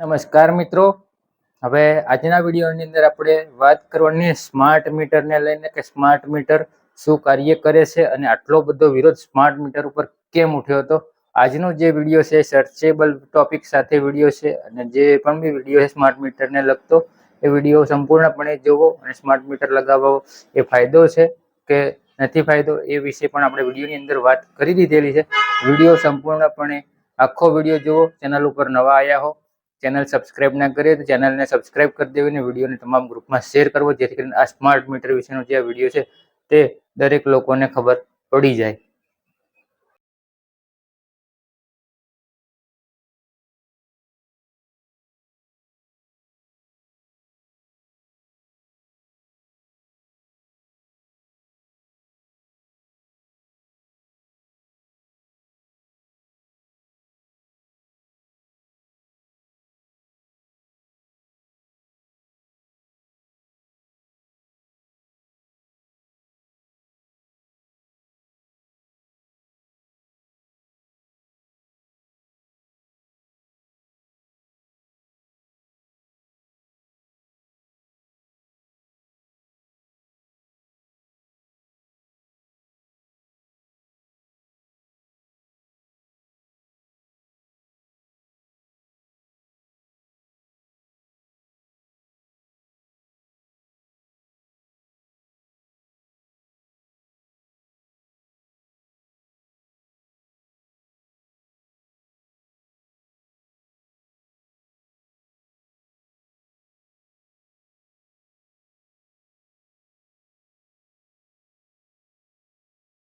નમસ્કાર મિત્રો. હવે આજના વિડીયોની અંદર આપણે વાત કરવાની સ્માર્ટ મીટરને લઈને કે સ્માર્ટ મીટર શું કાર્ય કરે છે અને આટલો બધો વિરોધ સ્માર્ટ મીટર ઉપર કેમ ઉઠ્યો હતો. આજનો જે વીડિયો છે સર્ચેબલ ટોપિક સાથે વીડિયો છે અને જે પણ બી વીડિયો છે સ્માર્ટ મીટરને લગતો, એ વીડિયો સંપૂર્ણપણે જોવો અને સ્માર્ટ મીટર લગાવવો એ ફાયદો છે કે નથી ફાયદો એ વિશે પણ આપણે વિડીયોની અંદર વાત કરી દીધેલી છે. વીડિયો સંપૂર્ણપણે આખો વીડિયો જુઓ ચેનલ ઉપર નવા આવ્યા હો ચેનલ સબસ્ક્રાઇબ ના કરીએ તો ચેનલને સબસ્ક્રાઇબ કરી દેવી અને વિડીયોને તમામ ગ્રુપમાં શેર કરવો જેથી કરીને આ સ્માર્ટ મીટર વિશેનો જે વીડિયો છે તે દરેક લોકોને ખબર પડી જાય.